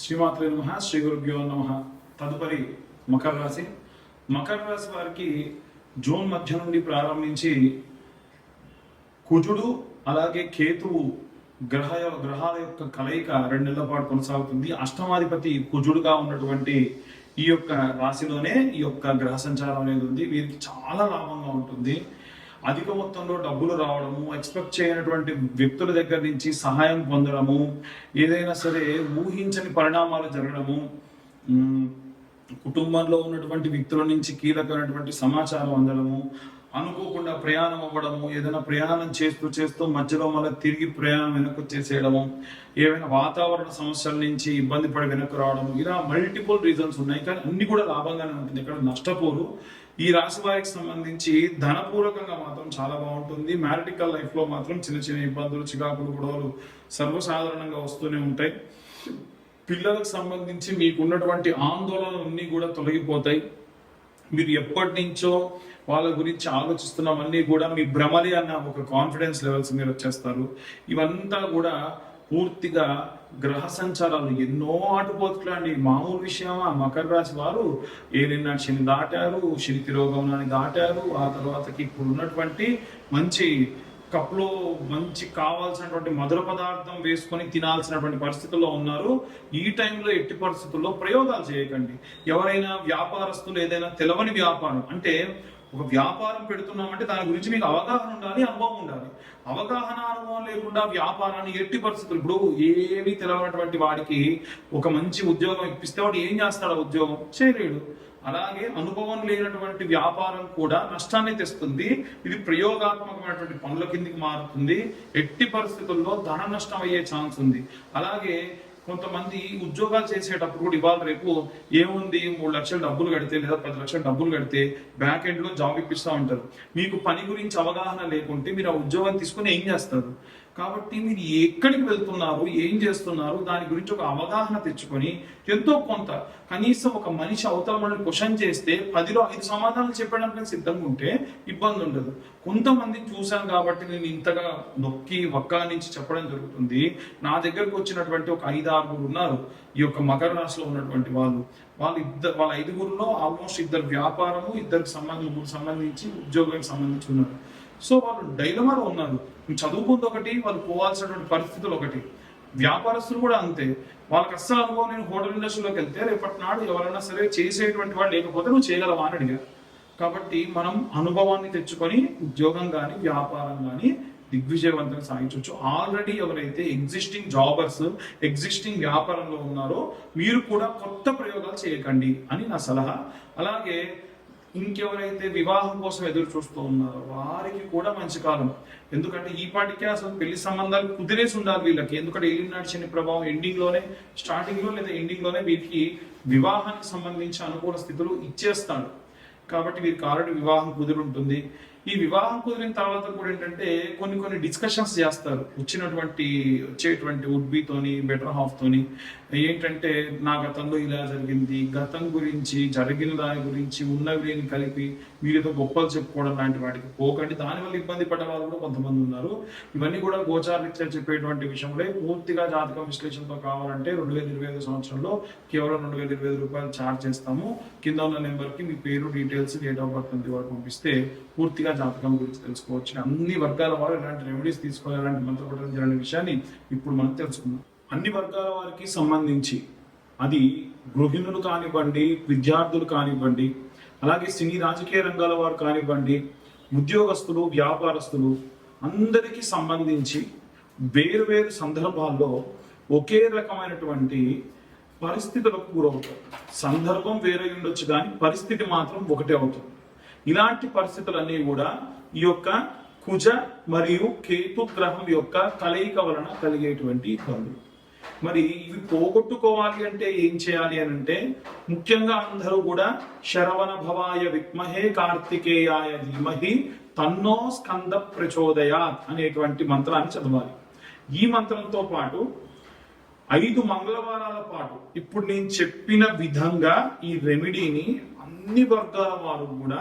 శ్రీమాత్రే నమ శ్రీ గురుభ్యో నమ. తదుపరి మకర రాశి. మకర రాశి వారికి జూన్ మధ్య నుండి ప్రారంభించి కుజుడు అలాగే కేతువు గ్రహ గ్రహాల యొక్క కలయిక రెండు నెలల పాటు కొనసాగుతుంది. అష్టమాధిపతి కుజుడుగా ఉన్నటువంటి ఈ యొక్క రాశిలోనే ఈ యొక్క గ్రహ సంచారం అనేది ఉంది. వీరికి చాలా లాభంగా ఉంటుంది. అధిక మొత్తంలో డబ్బులు రావడము ఎక్స్పెక్ట్ చేయనటువంటి వ్యక్తుల దగ్గర నుంచి సహాయం పొందడము ఏదైనా సరే ఊహించని పరిణామాలు జరగడము కుటుంబంలో ఉన్నటువంటి వ్యక్తుల నుంచి కీలకమైనటువంటి సమాచారం అందడము అనుకోకుండా ప్రయాణం అవ్వడము ఏదైనా ప్రయాణం చేస్తూ చేస్తూ మధ్యలో మళ్ళీ తిరిగి ప్రయాణం వెనక్కి వచ్చేసేయడము ఏవైనా వాతావరణ సమస్యల నుంచి ఇబ్బంది పడి వెనక్కి రావడము ఇలా మల్టిపుల్ రీజన్స్ ఉన్నాయి. కానీ అన్ని కూడా లాభంగానే ఉంటుంది. ఇక్కడ నష్టపోరు. ఈ రాశి వారికి సంబంధించి ధనపూర్వకంగా మాత్రం చాలా బాగుంటుంది. మ్యారిటికల్ లైఫ్లో మాత్రం చిన్న చిన్న ఇబ్బందులు చికాకులు గొడవలు సర్వసాధారణంగా వస్తూనే ఉంటాయి. పిల్లలకు సంబంధించి మీకు ఉన్నటువంటి ఆందోళనలన్నీ కూడా తొలగిపోతాయి. మీరు ఎప్పటి నుంచో వాళ్ళ గురించి ఆలోచిస్తున్నామన్నీ కూడా మీ భ్రమలే అన్న ఒక కాన్ఫిడెన్స్ లెవెల్స్ మీరు వచ్చేస్తారు. ఇవంతా కూడా పూర్తిగా గ్రహ సంచారాలు. ఎన్నో ఆటుపోతులు అండి. మామూలు విషయమా? మకర రాశి వారు ఏలిన శని దాటారు శని తిరోగమనాన్ని దాటారు ఆ తర్వాతకి ఇప్పుడు ఉన్నటువంటి మంచి కప్లో మంచి కావాల్సినటువంటి మధుర పదార్థం వేసుకొని తినాల్సినటువంటి పరిస్థితుల్లో ఉన్నారు. ఈ టైంలో ఎట్టి పరిస్థితుల్లో ప్రయోగాలు చేయకండి. ఎవరైనా వ్యాపారస్తులు ఏదైనా తెలవని వ్యాపారం అంటే ఒక వ్యాపారం పెడుతున్నామంటే దాని గురించి మీకు అవగాహన ఉండాలి అనుభవం ఉండాలి. అవగాహన అనుభవం లేకుండా వ్యాపారాన్ని ఎట్టి పరిస్థితులు ఇప్పుడు ఏమీ తెలవనటువంటి వాడికి ఒక మంచి ఉద్యోగం ఇప్పిస్తే వాడు ఏం చేస్తాడు ఉద్యోగం? చేయలేడు. అలాగే అనుభవం లేనటువంటి వ్యాపారం కూడా నష్టాన్ని తెస్తుంది. ఇది ప్రయోగాత్మకమైనటువంటి పనుల కిందికి మారుతుంది. ఎట్టి పరిస్థితుల్లో ధన నష్టం అయ్యే ఛాన్స్ ఉంది. అలాగే కొంతమంది ఉద్యోగాలు చేసేటప్పుడు కూడా ఇవాళ రేపు ఏముంది? మూడు లక్షలు డబ్బులు కడితే లేదా పది లక్షలు డబ్బులు కడితే బ్యాక్ ఎండ్లో జాబ్ ఇప్పిస్తూ ఉంటారు. మీకు పని గురించి అవగాహన లేకుంటే మీరు ఆ ఉద్యోగం తీసుకుని ఏం చేస్తారు? కాబట్టి మీరు ఎక్కడికి వెళ్తున్నారు ఏం చేస్తున్నారు దాని గురించి ఒక అవగాహన తెచ్చుకొని ఎంతో కొంత కనీసం ఒక మనిషి అవతల మనల్ని క్వశ్చన్ చేస్తే పదిలో ఐదు సమాధానాలు చెప్పడానికి సిద్ధంగా ఉంటే ఇబ్బంది ఉండదు. కొంతమంది చూశాను కాబట్టి నేను ఇంతగా నొక్కి వక్కా నుంచి చెప్పడం జరుగుతుంది. నా దగ్గరకు వచ్చినటువంటి ఒక ఐదు ఆరుగురు ఉన్నారు. ఈ యొక్క మకర రాశిలో ఉన్నటువంటి వాళ్ళు. వాళ్ళు ఇద్దరు వాళ్ళ ఐదుగురులో ఆల్మోస్ట్ ఇద్దరు వ్యాపారము ఇద్దరికి సంబంధించి సంబంధించి ఉద్యోగానికి సంబంధించి ఉన్నారు. సో వాళ్ళు డైలమాలో ఉన్నారు. చదువుకుంది ఒకటి వాళ్ళు పోవాల్సినటువంటి పరిస్థితులు ఒకటి. వ్యాపారస్తులు కూడా అంతే. వాళ్ళకి అస్సలు అనుభవం నేను హోటల్ ఇండస్ట్రీలోకి వెళ్తే రేపటి నాడు ఎవరైనా సరే చేసేటువంటి వాళ్ళు లేకపోతే నువ్వు చేయగలవా అని అడిగారు. కాబట్టి మనం అనుభవాన్ని తెచ్చుకొని ఉద్యోగం కానీ వ్యాపారం కానీ దిగ్విజయవంతంగా సాగించవచ్చు. ఆల్రెడీ ఎవరైతే ఎగ్జిస్టింగ్ జాబర్స్ ఎగ్జిస్టింగ్ వ్యాపారంలో ఉన్నారో మీరు కూడా కొత్త ప్రయోగాలు చేయకండి అని నా సలహా. అలాగే ఇంకెవరైతే వివాహం కోసం ఎదురు చూస్తూ ఉన్నారో వారికి కూడా మంచి కాలం. ఎందుకంటే ఈ పాటికే అసలు పెళ్ళి సంబంధాలు కుదిరేసి ఉండాలి వీళ్ళకి. ఎందుకంటే ఏలినాటి శని ప్రభావం ఎండింగ్లోనే స్టార్టింగ్లో లేదా ఎండింగ్లోనే వీరికి వివాహానికి సంబంధించి అనుకూల స్థితులు ఇచ్చేస్తాడు. కాబట్టి వీరికి ఆల్రెడీ వివాహం కుదిరి ఉంటుంది. ఈ వివాహం కుదిరిన తర్వాత కూడా ఏంటంటే కొన్ని కొన్ని డిస్కషన్స్ చేస్తారు. వచ్చినటువంటి వచ్చేటువంటి ఉడ్బీతోని బెటర్ హాఫ్ తోని. ఏంటంటే నా గతంలో ఇలా జరిగింది గతం గురించి జరిగిన దాని గురించి ఉన్నవి లేని కలిపి వీరితో గొప్పలు చెప్పుకోవడం లాంటి వాటికి పోకండి. దానివల్ల ఇబ్బంది పడ్డ వాళ్ళు కూడా కొంతమంది ఉన్నారు. ఇవన్నీ కూడా గోచారీత్యా చెప్పేటువంటి విషయంలో పూర్తిగా జాతక విశ్లేషణతో కావాలంటే రెండు వేల ఇరవై ఐదు సంవత్సరంలో కేవలం రెండు వేల ఇరవై ఐదు రూపాయలు ఛార్జ్ చేస్తాము. కింద ఉన్న నెంబర్కి మీ పేరు డీటెయిల్స్ డేట్ ఆఫ్ బర్త్ వరకు పంపిస్తే పూర్తిగా జాతకం గురించి తెలుసుకోవచ్చు. అన్ని వర్గాల వారు ఎలాంటి రెమెడీస్ తీసుకోవాలి ఎలాంటి మంత్రపడడం జరిగిన విషయాన్ని ఇప్పుడు మనం తెలుసుకుందాం. అన్ని వర్గాల వారికి సంబంధించి అది గృహిణులు కానివ్వండి విద్యార్థులు కానివ్వండి అలాగే సినీ రాజకీయ రంగాల వారు కానివ్వండి ఉద్యోగస్తులు వ్యాపారస్తులు అందరికీ సంబంధించి వేరు వేరు సందర్భాల్లో ఒకే రకమైనటువంటి పరిస్థితులకు గురవుతారు. సందర్భం వేరే ఉండొచ్చు కానీ పరిస్థితి మాత్రం ఒకటే అవుతుంది. ఇలాంటి పరిస్థితులన్నీ కూడా ఈ యొక్క కుజ మరియు కేతు గ్రహం యొక్క కలయిక వలన కలిగేటువంటి ఇబ్బందులు మరి ఇవి పోగొట్టుకోవాలి అంటే ఏం చేయాలి అని అంటే ముఖ్యంగా అందరూ కూడా శరవణ భవాయ విద్మహే కార్తికేయాయ ధీమహి తన్నో స్కంద ప్రచోదయాత్ అనేటువంటి మంత్రాన్ని చదవాలి. ఈ మంత్రంతో పాటు ఐదు మంగళవారాల పాటు ఇప్పుడు నేను చెప్పిన విధంగా ఈ రెమెడీని అన్ని వర్గాల వారు కూడా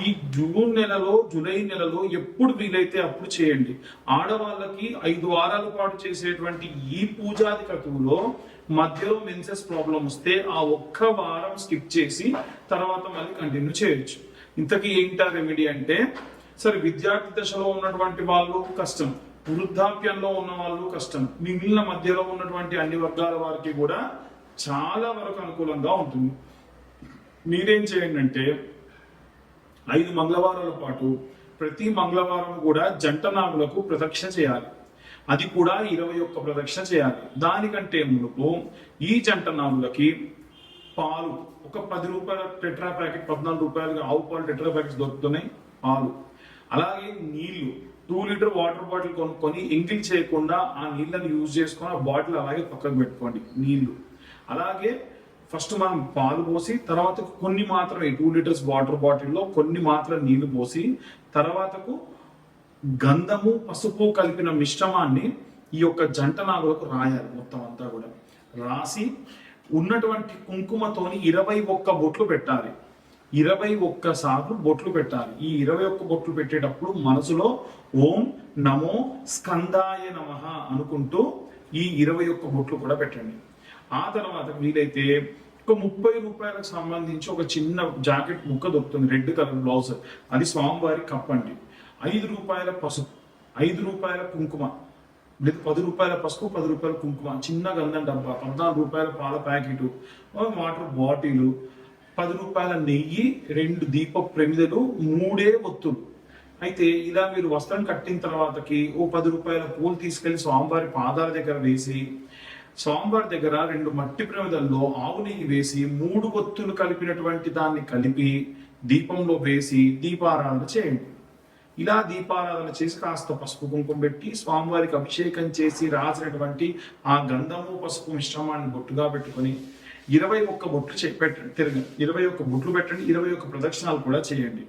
ఈ జూన్ నెలలో జూలై నెలలో ఎప్పుడు వీలైతే అప్పుడు చేయండి. ఆడవాళ్ళకి ఐదు వారాల పాటు చేసేటువంటి ఈ పూజాది క్రతువులో మధ్యలో మెన్సెస్ ప్రాబ్లం వస్తే ఆ ఒక్క వారం స్కిప్ చేసి తర్వాత మళ్ళీ కంటిన్యూ చేయొచ్చు. ఇంతకీ ఏంటా రెమెడీ అంటే సరే విద్యార్థి దశలో ఉన్నటువంటి వాళ్ళు కష్టం వృద్ధాప్యంలో ఉన్న వాళ్ళు కష్టం మిగిలిన మధ్యలో ఉన్నటువంటి అన్ని వర్గాల వారికి కూడా చాలా వరకు అనుకూలంగా ఉంటుంది. మీరేం చేయండి అంటే ఐదు మంగళవారాల పాటు ప్రతి మంగళవారం కూడా జంట నాగులకు ప్రదక్షిణ చేయాలి. అది కూడా ఇరవై ఒక్క ప్రదక్షిణ చేయాలి. దానికంటే మునుపు ఈ జంట నాగులకి పాలు ఒక పది రూపాయల టెట్రా ప్యాకెట్ పద్నాలుగు రూపాయలుగా ఆవు పాలు టెట్రా ప్యాకెట్స్ దొరుకుతున్నాయి పాలు. అలాగే నీళ్ళు టూ లీటర్ వాటర్ బాటిల్ కొనుక్కొని ఎంగిల్ చేయకుండా ఆ నీళ్ళని యూజ్ చేసుకొని ఆ బాటిల్ అలాగే పక్కకు పెట్టుకోండి నీళ్ళు. అలాగే ఫస్ట్ మనం పాలు పోసి తర్వాత కొన్ని మాత్రమే టూ లీటర్స్ వాటర్ బాటిల్లో కొన్ని మాత్రం నీళ్ళు పోసి తర్వాతకు గంధము పసుపు కలిపిన మిశ్రమాన్ని ఈ యొక్క జంట నాగులకు రాయాలి మొత్తం అంతా కూడా. రాసి ఉన్నటువంటి కుంకుమతోని ఇరవై ఒక్క బొట్లు పెట్టాలి. ఇరవై ఒక్క సార్లు బొట్లు పెట్టాలి. ఈ ఇరవై ఒక్క బొట్లు పెట్టేటప్పుడు మనసులో ఓం నమో స్కందాయ నమ అనుకుంటూ ఈ ఇరవై ఒక్క బొట్లు కూడా పెట్టండి. ఆ తర్వాత వీలైతే ఒక ముప్పై రూపాయలకు సంబంధించి ఒక చిన్న జాకెట్ ముక్క దొరుకుతుంది రెడ్ కలర్ బ్లౌజ్. అది స్వామివారి కప్పండి ఐదు రూపాయల పసుపు ఐదు రూపాయల కుంకుమ లేదు పది రూపాయల పసుపు పది రూపాయల కుంకుమ చిన్న గంధం డబ్బా పద్నాలుగు రూపాయల పాల ప్యాకెట్ వాటర్ బాటిల్ పది రూపాయల నెయ్యి రెండు దీప ప్రమిదలు మూడే ఒత్తులు. అయితే ఇలా మీరు వస్త్రం కట్టిన తర్వాతకి ఓ పది రూపాయల పూలు తీసుకెళ్ళి స్వామివారి పాదాల దగ్గర వేసి స్వామివారి దగ్గర రెండు మట్టి ప్రమిదల్లో ఆవు నెయ్యి వేసి మూడు ఒత్తులు కలిపినటువంటి దాన్ని కలిపి దీపంలో వేసి దీపారాధన చేయండి. ఇలా దీపారాధన చేసి కాస్త పసుపు కుంకుమ పెట్టి స్వామివారికి అభిషేకం చేసి రాసినటువంటి ఆ గంధము పసుపు మిశ్రమాన్ని బొట్టుగా పెట్టుకొని ఇరవై ఒక్క బొట్లు చే- పెట్టండి తిరగండి. ఇరవై ఒక్క బొట్లు పెట్టండి. ఇరవై ఒక్క ప్రదక్షిణాలు కూడా చేయండి.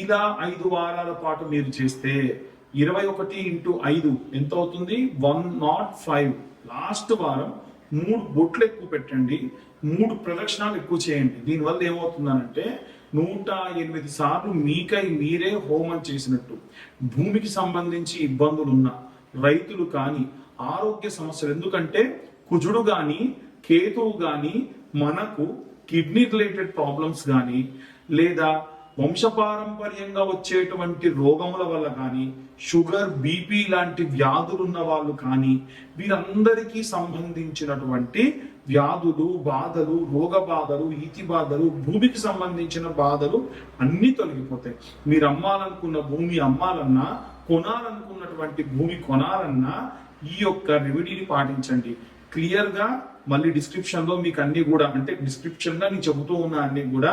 ఇలా ఐదు వారాల పాటు మీరు చేస్తే ఇరవై ఒకటి ఇంటూ ఐదు ఎంత అవుతుంది వన్ నాట్ ఫైవ్. లాస్ట్ వారం మూడు బొట్లు ఎక్కువ పెట్టండి మూడు ప్రదక్షిణాలు ఎక్కువ చేయండి. దీనివల్ల ఏమవుతుందనంటే నూట ఎనిమిది సార్లు మీకై మీరే హోమం చేసినట్టు. భూమికి సంబంధించి ఇబ్బందులు ఉన్న రైతులు కానీ ఆరోగ్య సమస్యలు. ఎందుకంటే కుజుడు కానీ కేతువు కానీ మనకు కిడ్నీ రిలేటెడ్ ప్రాబ్లమ్స్ కానీ లేదా వంశపారంపర్యంగా వచ్చేటువంటి రోగముల వల్ల కానీ షుగర్ బీపీ లాంటి వ్యాధులు ఉన్న వాళ్ళు కానీ వీరందరికీ సంబంధించినటువంటి వ్యాధులు బాధలు రోగ బాధలు ఈతి బాధలు భూమికి సంబంధించిన బాధలు అన్నీ తొలగిపోతాయి. మీరు అమ్మాలనుకున్న భూమి అమ్మాలన్నా కొనాలనుకున్నటువంటి భూమి కొనాలన్నా ఈ యొక్క రెమెడీని పాటించండి. క్లియర్గా మళ్ళీ డిస్క్రిప్షన్లో మీకు అన్ని కూడా అంటే డిస్క్రిప్షన్గా నేను చెబుతూ ఉన్న అన్ని కూడా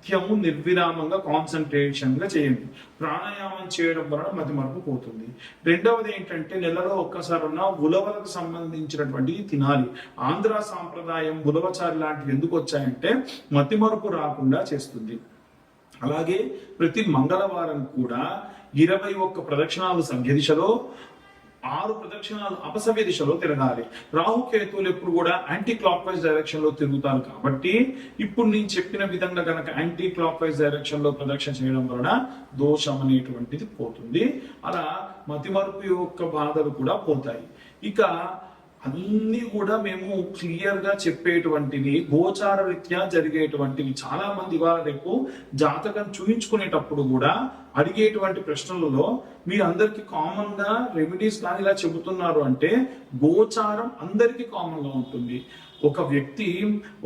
నిత్యము నిర్విరామంగా కాన్సన్ట్రేషన్గా చేయండి. ప్రాణాయామం చేయడం వలన మతి మరపు పోతుంది. రెండవది ఏంటంటే నెలలో ఒక్కసారి ఉన్న ఉలవలకు సంబంధించినటువంటి తినాలి. ఆంధ్ర సాంప్రదాయం ఉలవచారి లాంటివి ఎందుకు వచ్చాయంటే మతిమరుపు రాకుండా చేస్తుంది. అలాగే ప్రతి మంగళవారం కూడా ఇరవై ఒక్క ప్రదక్షిణాలు సంఖ్య దిశలో ఆరు ప్రదక్షిణాలు అపసవ్య దిశలో తిరగాలి. రాహుకేతువులు ఎప్పుడు కూడా యాంటీ క్లాక్ వైజ్ డైరెక్షన్లో తిరుగుతారు కాబట్టి ఇప్పుడు నేను చెప్పిన విధంగా గనక యాంటీ క్లాక్ వైజ్ డైరెక్షన్లో ప్రదక్షిణ చేయడం వలన దోషం అనేటువంటిది పోతుంది. అలా మతిమరుపు యొక్క బాధలు కూడా పోతాయి. ఇక అన్ని కూడా మేము క్లియర్గా చెప్పేటువంటివి గోచార రీత్యా జరిగేటువంటివి చాలా మంది ఇవాళ రేపు జాతకం చూయించుకునేటప్పుడు కూడా అడిగేటువంటి ప్రశ్నలలో మీరు అందరికి కామన్గా రెమెడీస్ కానీ ఇలా చెబుతున్నారు అంటే గోచారం అందరికీ కామన్గా ఉంటుంది. ఒక వ్యక్తి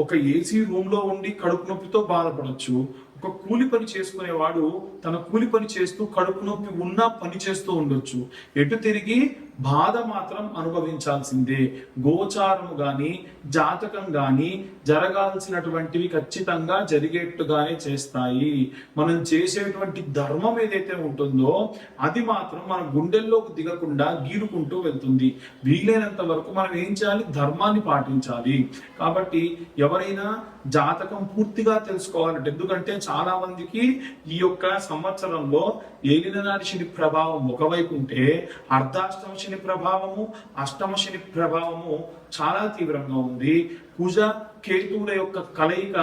ఒక ఏసీ రూమ్లో ఉండి కడుపు నొప్పితో బాధపడచ్చు. ఒక కూలి పని చేసుకునేవాడు తన కూలి పని చేస్తూ కడుపు నొప్పి ఉన్నా పని చేస్తూ ఉండొచ్చు. ఎటు తిరిగి బాధ మాత్రం అనుభవించాల్సిందే. గోచారము కానీ జాతకం కానీ జరగాల్సినటువంటివి ఖచ్చితంగా జరిగేట్టుగానే చేస్తాయి. మనం చేసేటువంటి ధర్మం ఏదైతే ఉంటుందో అది మాత్రం మన గుండెల్లోకి దిగకుండా గీరుకుంటూ వెళ్తుంది. వీలైనంత వరకు మనం ఏం చేయాలి? ధర్మాన్ని పాటించాలి. కాబట్టి ఎవరైనా జాతకం పూర్తిగా తెలుసుకోవాలంటే ఎందుకంటే చాలా మందికి ఈ యొక్క సంవత్సరంలో ఏలిన నాటి ప్రభావం ఒకవైపు ఉంటే అర్ధాష్టమ శని ప్రభావము అష్టమ శని ప్రభావము చాలా తీవ్రంగా ఉంది. కుజ కేతువుల యొక్క కలయిక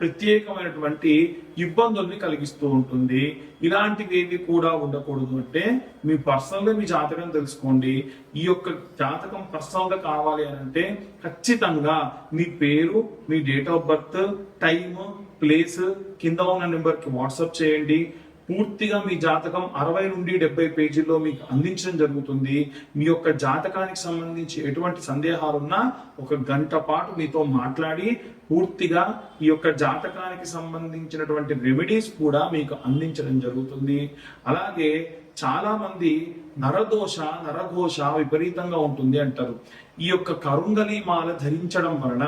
ప్రత్యేకమైనటువంటి ఇబ్బందుల్ని కలిగిస్తూ ఉంటుంది. ఇలాంటివి ఏవి కూడా ఉండకూడదు అంటే మీ పర్సనల్గా మీ జాతకం తెలుసుకోండి. ఈ యొక్క జాతకం పర్సనల్గా కావాలి అని అంటే ఖచ్చితంగా మీ పేరు మీ date of birth time place కింద ఉన్న నెంబర్కి వాట్సాప్ చేయండి. పూర్తిగా మీ జాతకం అరవై నుండి డెబ్బై పేజీల్లో మీకు అందించడం జరుగుతుంది. మీ యొక్క జాతకానికి సంబంధించి ఎటువంటి సందేహాలున్నా ఒక గంట పాటు మీతో మాట్లాడి పూర్తిగా ఈ యొక్క జాతకానికి సంబంధించినటువంటి రెమెడీస్ కూడా మీకు అందించడం జరుగుతుంది. అలాగే చాలా మంది నరదోష నరఘోష విపరీతంగా ఉంటుంది అంటారు. ఈ యొక్క కరుంగలి మాల ధరించడం వలన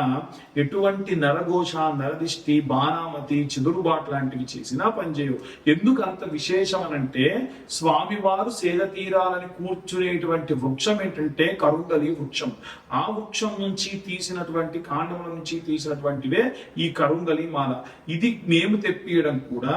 ఎటువంటి నరఘోష నరదిష్టి బాణామతి చిదురుబాటు లాంటివి చేసినా పనిచేయవు ఎందుకు అంత విశేషం అనంటే స్వామివారు సేద తీరాలని కూర్చునేటువంటి వృక్షం ఏంటంటే కరుంగలి వృక్షం. ఆ వృక్షం నుంచి తీసినటువంటి కాండముల నుంచి తీసినటువంటివే ఈ కరుంగలి మాల. ఇది మేము తెప్పియడం కూడా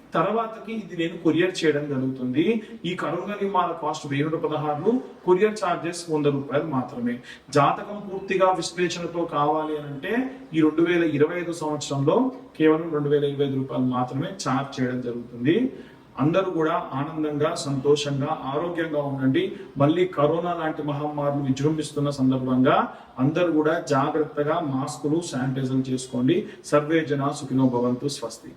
తర్వాతకి ఇది నేను కొరియర్ చేయడం జరుగుతుంది. ఈ కరోనా నిర్మాణ కాస్ట్ వెయ్యి నూట పదహారులు కొరియర్ ఛార్జెస్ వంద రూపాయలు మాత్రమే. జాతకం పూర్తిగా విశ్లేషణతో కావాలి అని అంటే ఈ రెండు వేల ఇరవై ఐదు సంవత్సరంలో కేవలం రెండు వేల ఇరవై ఐదు రూపాయలు మాత్రమే ఛార్జ్ చేయడం జరుగుతుంది. అందరూ కూడా ఆనందంగా సంతోషంగా ఆరోగ్యంగా ఉండండి. మళ్ళీ కరోనా లాంటి మహమ్మారులు విజృంభిస్తున్న సందర్భంగా అందరూ కూడా జాగ్రత్తగా మాస్కులు శానిటైజర్ చేసుకోండి. సర్వే జన సుఖినో భవంతు స్వస్తి.